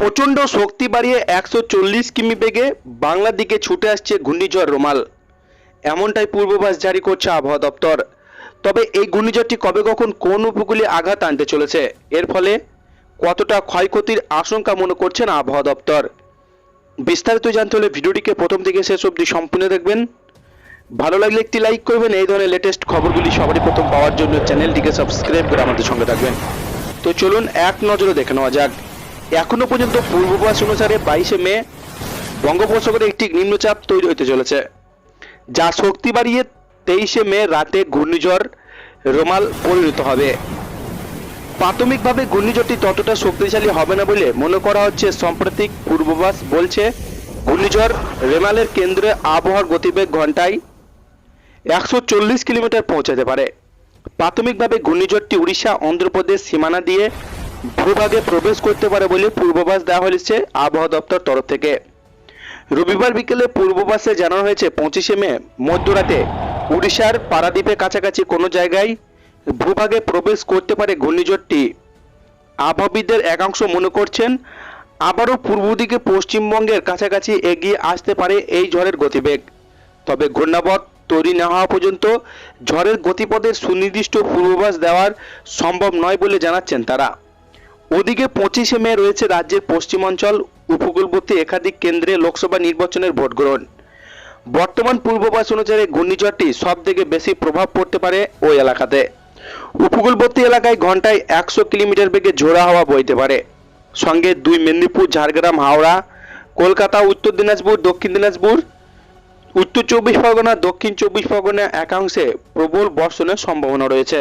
প্রচণ্ড শক্তি বাড়িয়ে একশো চল্লিশ কিমি বেগে বাংলার দিকে ছুটে আসছে ঘূর্ণিঝড় রোমাল। এমনটাই পূর্বাভাস জারি করছে আবহাওয়া দপ্তর। তবে এই ঘূর্ণিঝড়টি কবে কখন কোন উপকূলে আঘাত আনতে চলেছে, এর ফলে কতটা ক্ষয়ক্ষতির আশঙ্কা মনে করছেন আবহাওয়া দপ্তর। বিস্তারিত জানতে হলে ভিডিওটিকে প্রথম থেকে শেষ অবধি সম্পূর্ণ দেখবেন। ভালো লাগলে একটি লাইক করবেন, এই ধরনের লেটেস্ট খবরগুলি সবারই প্রথম পাওয়ার জন্য চ্যানেলটিকে সাবস্ক্রাইব করে আমাদের সঙ্গে থাকবেন। তো চলুন এক নজরে দেখে নেওয়া যাক। এখনও পর্যন্ত পূর্বাভাস অনুসারে বাইশে মে বঙ্গোপসাগরে একটি নিম্নচাপ তৈরি হতে চলেছে, যা শক্তি বাড়িয়ে তেইশে মে রাতে ঘূর্ণিঝড় রোমাল পরিণত হবে। প্রাথমিকভাবে ঘূর্ণিঝড়টি ততটা শক্তিশালী হবে না বলে মনে করা হচ্ছে, সাম্প্রতিক পূর্বাভাস বলছে, ঘূর্ণিঝড় রেমালের কেন্দ্রে আবহাওয়ার গতিবেগ ঘন্টায় একশো চল্লিশ কিলোমিটার পৌঁছাতে পারে। প্রাথমিকভাবে ঘূর্ণিঝড়টি উড়িষ্যা, অন্ধ্রপ্রদেশ সীমানা দিয়ে ভূভাগে প্রবেশ করতে পারে বলে পূর্বাভাস দেওয়া হয়েছে আবহাওয়া দপ্তর তরফ থেকে। রবিবার বিকেলে পূর্বাভাসে জানানো হয়েছে, পঁচিশে মে, মধ্যরাতে উড়িষ্যার পারাদ্বীপের কাছাকাছি কোনো জায়গায় ভূভাগে প্রবেশ করতে পারে ঘূর্ণিঝড়টি। আবহাওয়িদদের একাংশ মনে করছেন, আবারও পূর্ব দিকে পশ্চিমবঙ্গের কাছাকাছি এগিয়ে আসতে পারে এই ঝড়ের গতিবেগ। তবে ঘূর্ণাবর্ত তৈরি না হওয়া পর্যন্ত ঝড়ের গতিপথের সুনির্দিষ্ট পূর্বাভাস দেওয়ার সম্ভব নয় বলে জানাচ্ছেন তারা। ওদিকে পঁচিশে মে রয়েছে রাজ্যের পশ্চিমাঞ্চল উপকূলবর্তী একাধিক কেন্দ্রে লোকসভা নির্বাচনের ভোট গ্রহণ বর্তমান পূর্বাভাস অনুসারে ঘূর্ণিঝড়টি সব থেকে বেশি প্রভাব পড়তে পারে ওই এলাকাতে। উপকূলবর্তী এলাকায় ঘন্টায় একশো কিলোমিটার বেগে ঝোড়া হাওয়া বইতে পারে। সঙ্গে দুই মেদিনীপুর, ঝাড়গ্রাম, হাওড়া, কলকাতা, উত্তর দিনাজপুর, দক্ষিণ দিনাজপুর, উত্তর চব্বিশ পরগনা, দক্ষিণ চব্বিশ পরগনা একাংশে প্রবল বর্ষণের সম্ভাবনা রয়েছে।